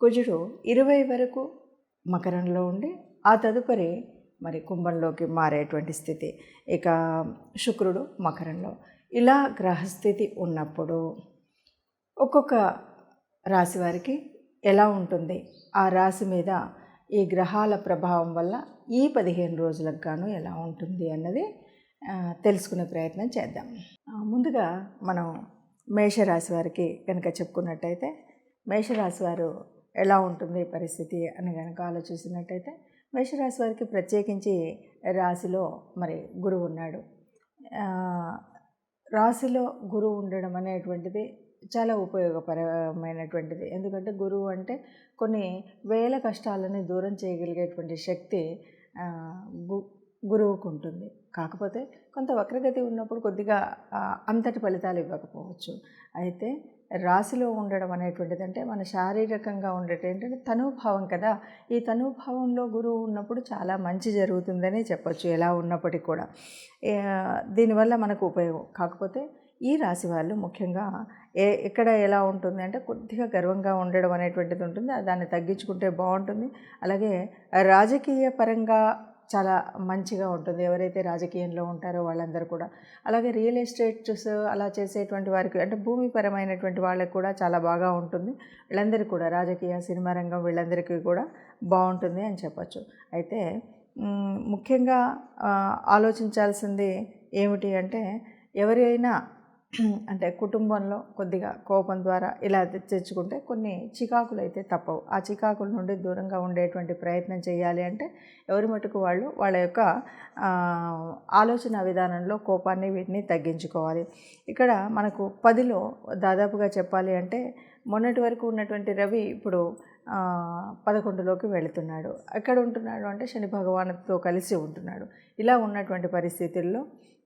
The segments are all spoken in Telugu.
కుజుడు ఇరవై వరకు మకరంలో ఉండి ఆ తదుపరి మరి కుంభంలోకి మారేటువంటి స్థితి. ఇక శుక్రుడు మకరంలో. ఇలా గ్రహస్థితి ఉన్నప్పుడు ఒక్కొక్క రాశి వారికి ఎలా ఉంటుంది? ఆ రాశి మీద ఈ గ్రహాల ప్రభావం వల్ల ఈ పదిహేను రోజులకు గాను ఎలా ఉంటుంది అన్నది తెలుసుకునే ప్రయత్నం చేద్దాం. ముందుగా మనం మేషరాశి వారికి కనుక చెప్పుకున్నట్టయితే మేషరాశి వారు ఎలా ఉంటుంది పరిస్థితి అని కనుక ఆలోచించినట్టయితే మేషరాశి వారికి ప్రత్యేకించి రాశిలో మరి గురువు ఉన్నాడు. రాశిలో గురువు ఉండడం అనేటువంటిది చాలా ఉపయోగపరమైనటువంటిది. ఎందుకంటే గురువు అంటే కొన్ని వేల కష్టాలని దూరం చేయగలిగేటువంటి శక్తి గు గురువుకు ఉంటుంది కాకపోతే కొంత వక్రగతి ఉన్నప్పుడు కొద్దిగా అంతటి ఫలితాలు ఇవ్వకపోవచ్చు. అయితే రాశిలో ఉండడం అనేటువంటిది అంటే మన శారీరకంగా ఉండటం ఏంటంటే తనుభావం కదా. ఈ తనుభావంలో గురువు ఉన్నప్పుడు చాలా మంచి జరుగుతుందని చెప్పొచ్చు ఎలా ఉన్నప్పటికీ కూడా. దీనివల్ల మనకు ఉపయోగం. కాకపోతే ఈ రాశి వాళ్ళు ముఖ్యంగా ఏ ఎక్కడ ఎలా ఉంటుంది అంటే కొద్దిగా గర్వంగా ఉండడం అనేటువంటిది ఉంటుంది. దాన్ని తగ్గించుకుంటే బాగుంటుంది. అలాగే రాజకీయ పరంగా చాలా మంచిగా ఉంటుంది. ఎవరైతే రాజకీయంలో ఉంటారో వాళ్ళందరూ కూడా. అలాగే రియల్ ఎస్టేట్స్ అలా చేసేటువంటి వారికి అంటే భూమిపరమైనటువంటి వాళ్ళకి కూడా చాలా బాగా ఉంటుంది. వీళ్ళందరికీ కూడా రాజకీయ సినిమా రంగం వీళ్ళందరికీ కూడా బాగుంటుంది అని చెప్పచ్చు. అయితే ముఖ్యంగా ఆలోచించాల్సింది ఏమిటి అంటే ఎవరైనా అంటే కుటుంబంలో కొద్దిగా కోపం ద్వారా ఇలా తెచ్చుకుంటే కొన్ని చికాకులు అయితే తప్పవు. ఆ చికాకుల నుండి దూరంగా ఉండేటువంటి ప్రయత్నం చేయాలి అంటే ఎవరి మటుకు వాళ్ళు వాళ్ళ యొక్క ఆలోచన విధానంలో కోపాన్ని వీటిని తగ్గించుకోవాలి. ఇక్కడ మనకు పదిలో దాదాపుగా చెప్పాలి అంటే మొన్నటి వరకు ఉన్నటువంటి రవి ఇప్పుడు పదకొండులోకి వెళుతున్నాడు. ఎక్కడ ఉంటున్నాడు అంటే శని భగవానుతో కలిసి ఉంటున్నాడు. ఇలా ఉన్నటువంటి పరిస్థితుల్లో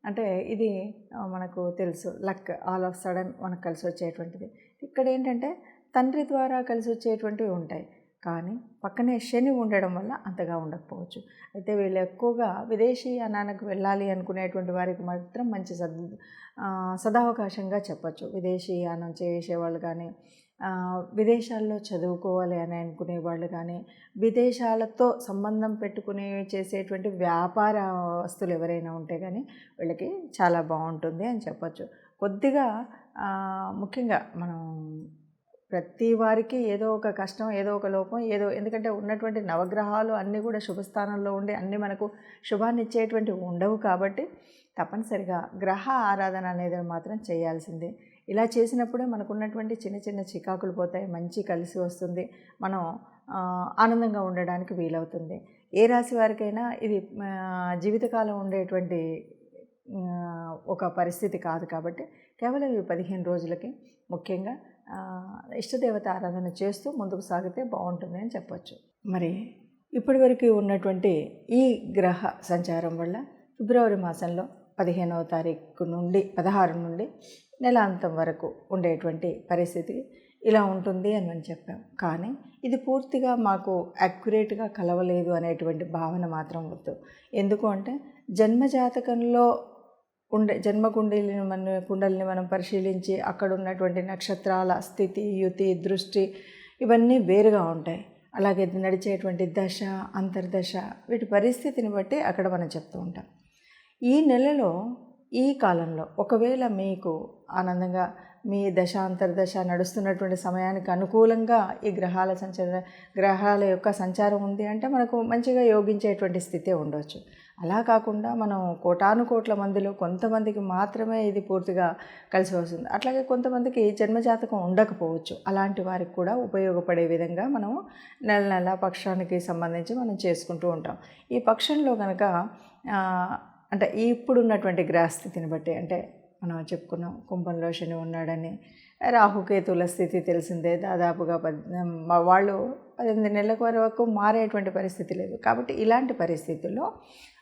అంటే ఇది మనకు తెలుసు లక్ ఆల్ ఆఫ్ సడన్ మనకు కలిసి వచ్చేటువంటిది. ఇక్కడ ఏంటంటే తండ్రి ద్వారా కలిసి వచ్చేటువంటివి ఉంటాయి. కానీ పక్కనే శని ఉండడం వల్ల అంతగా ఉండకపోవచ్చు. అయితే వీళ్ళు ఎక్కువగా విదేశీ యానానికి వెళ్ళాలి అనుకునేటువంటి వారికి మాత్రం మంచి సద్ సదావకాశంగా చెప్పచ్చు. విదేశీ యానం చేసేవాళ్ళు కానీ విదేశాల్లో చదువుకోవాలి అని అనుకునే వాళ్ళు కానీ విదేశాలతో సంబంధం పెట్టుకునే చేసేటువంటి వ్యాపారస్తులు ఎవరైనా ఉంటే కానీ వీళ్ళకి చాలా బాగుంటుంది అని చెప్పొచ్చు. కొద్దిగా ముఖ్యంగా మనం ప్రతి వారికి ఏదో ఒక కష్టం ఏదో ఒక లోపం ఏదో ఎందుకంటే ఉన్నటువంటి నవగ్రహాలు అన్నీ కూడా శుభస్థానంలో ఉండి అన్నీ మనకు శుభాన్ని ఇచ్చేటువంటి ఉండవు కాబట్టి తప్పనిసరిగా గ్రహ ఆరాధన అనేది మాత్రం చేయాల్సిందే. ఇలా చేసినప్పుడే మనకున్నటువంటి చిన్న చిన్న చికాకులు పోతాయి మంచి కలిసి వస్తుంది మనం ఆనందంగా ఉండడానికి వీలవుతుంది. ఏ రాశి వారికైనా ఇది జీవితకాలం ఉండేటువంటి ఒక పరిస్థితి కాదు కాబట్టి కేవలం ఈ పదిహేను రోజులకి ముఖ్యంగా ఇష్టదేవత ఆరాధన చేస్తూ ముందుకు సాగితే బాగుంటుంది అని చెప్పచ్చు. మరి ఇప్పటివరకు ఉన్నటువంటి ఈ గ్రహ సంచారం వల్ల ఫిబ్రవరి మాసంలో పదిహేనవ తారీఖు నుండి పదహారు నుండి నెలాంతం వరకు ఉండేటువంటి పరిస్థితి ఇలా ఉంటుంది అని మనం చెప్పాం. కానీ ఇది పూర్తిగా మాకు అక్యురేట్గా కలవలేదు అనేటువంటి భావన మాత్రం వద్దు. ఎందుకు అంటే జన్మజాతకంలో ఉండే జన్మకుండలిని మన కుండలిని మనం పరిశీలించి అక్కడ ఉన్నటువంటి నక్షత్రాల స్థితి యుతి దృష్టి ఇవన్నీ వేరుగా ఉంటాయి. అలాగే నడిచేటువంటి దశ అంతర్దశ వీటి పరిస్థితిని బట్టి అక్కడ మనం చెప్తూ ఉంటాం. ఈ నెలలో ఈ కాలంలో ఒకవేళ మీకు ఆనందంగా మీ దశ నడుస్తున్నటువంటి సమయానికి అనుకూలంగా ఈ గ్రహాల సంచార గ్రహాల యొక్క సంచారం ఉంది అంటే మనకు మంచిగా యోగించేటువంటి స్థితే ఉండవచ్చు అలా కాకుండా మనం కోటాను కోట్ల మందిలో కొంతమందికి మాత్రమే ఇది పూర్తిగా కలిసి వస్తుంది. అట్లాగే కొంతమందికి జన్మజాతకం ఉండకపోవచ్చు. అలాంటి వారికి కూడా ఉపయోగపడే విధంగా మనం నెల నెల పక్షానికి సంబంధించి మనం చేసుకుంటూ ఉంటాం. ఈ పక్షంలో కనుక అంటే ఇప్పుడున్నటువంటి గ్రహస్థితిని బట్టి అంటే మనం చెప్పుకున్నాం కుంభంలో శని ఉన్నాడని రాహుకేతుల స్థితి తెలిసిందే దాదాపుగా పద్ మా వాళ్ళు పద్దెనిమిది నెలల వరకు మారేటువంటి పరిస్థితి లేదు. కాబట్టి ఇలాంటి పరిస్థితుల్లో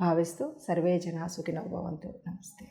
భావిస్తూ సర్వే జనా సుఖినో భవంతు. నమస్తే.